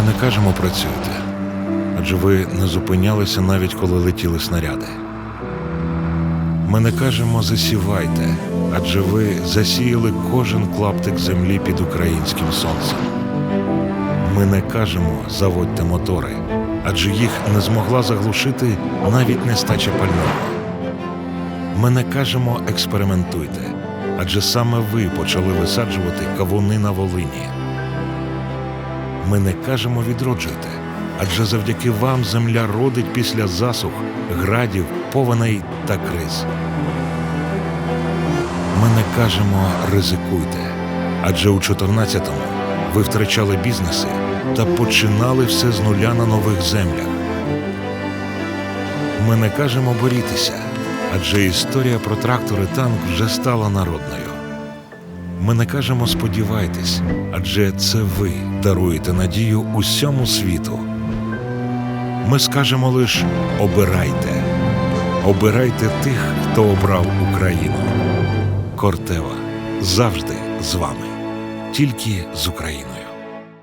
Ми не кажемо працюйте, адже ви не зупинялися навіть коли летіли снаряди. Ми не кажемо засівайте, адже ви засіяли кожен клаптик землі під українським сонцем. Ми не кажемо заводьте мотори, адже їх не змогла заглушити навіть нестача пального. Ми не кажемо експериментуйте, адже саме ви почали висаджувати кавуни на Волині. Ми не кажемо відроджуйте, адже завдяки вам земля родить після засух, градів, повеней та криз. Ми не кажемо ризикуйте, адже у 14-му ви втрачали бізнеси та починали все з нуля на нових землях. Ми не кажемо борітеся, адже історія про трактор і танк вже стала народною. Ми не кажемо сподівайтесь, адже це ви даруєте надію усьому світу. Ми скажемо лише обирайте, обирайте тих, хто обрав Україну. Кортева завжди з вами, тільки з Україною.